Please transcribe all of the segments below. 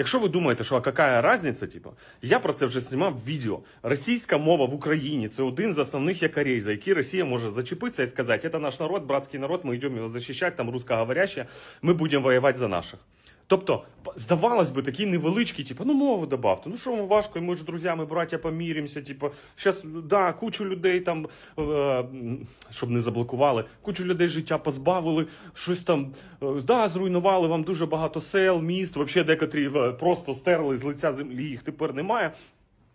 Якщо ви думаєте, що а яка різниця, типу, я про це вже знімав відео. Російська мова в Україні це один з основних якорей, за які Росія може зачепитися і сказати, це наш народ, братський народ, ми йдемо його захищати, там русскоговорящі, ми будемо воювати за наших. Тобто, здавалось би, такі невеличкі, типу, ну мову добавте. Ну що важко, ми ж друзями, браття, поміримося. Типу, щас, да, кучу людей там, е, щоб не заблокували, кучу людей життя позбавили, щось там, е, да, зруйнували вам дуже багато сел, міст, взагалі декотрі е, просто стерли з лиця землі, їх тепер немає.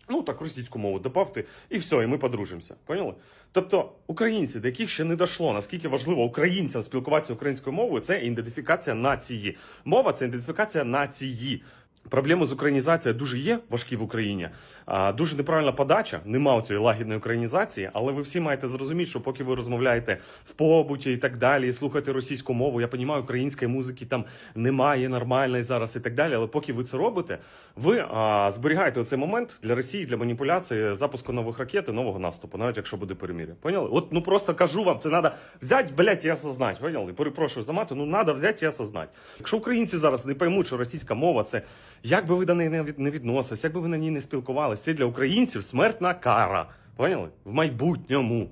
Ну так російську мову добавте, і все, і ми подружимося. Поняли? Тобто, українці, до яких ще не дійшло, наскільки важливо українцям спілкуватися українською мовою, це ідентифікація нації. Мова це ідентифікація нації. Проблеми з українізацією дуже є важкі в Україні. А, дуже неправильна подача, нема цієї лагідної українізації, але ви всі маєте зрозуміти, що поки ви розмовляєте в побуті і так далі, і слухаєте російську мову, я розумію, української музики там немає нормальної зараз і так далі. Але поки ви це робите, ви а, зберігаєте оцей момент для Росії для маніпуляції запуску нових ракет і нового наступу, навіть якщо буде перемір'я. Поняли? От ну просто кажу вам, це треба взяти, блядь, і осознати. Поняли? Перепрошую за мати, ну треба взяти і осознати. Якщо українці зараз не поймуть, що російська мова це як би ви до неї не від- не відносились, як би ви на ній не спілкувалися, це для українців смертна кара. Поняли? В майбутньому.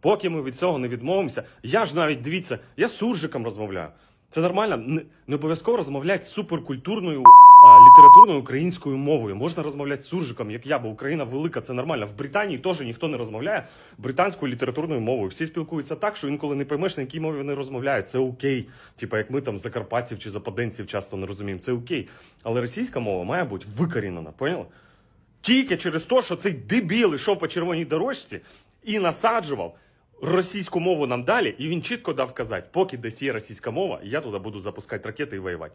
Поки ми від цього не відмовимося, я ж навіть дивіться, я з суржиком розмовляю. Це нормально. Не, обов'язково розмовляти суперкультурною літературною українською мовою. Можна розмовляти з суржиком, як я, бо Україна велика, це нормально. В Британії теж ніхто не розмовляє британською літературною мовою. Всі спілкуються так, що інколи не поймеш, на якій мові вони розмовляють. Це окей. Типа як ми там закарпатців чи западенців часто не розуміємо. Це окей. Але російська мова має бути викорінена, поняли? Тільки через те, що цей дебіл йшов по червоній дорожці і насаджував російську мову нам далі, і він чітко дав казати, поки десь є російська мова, я туди буду запускати ракети і воювати.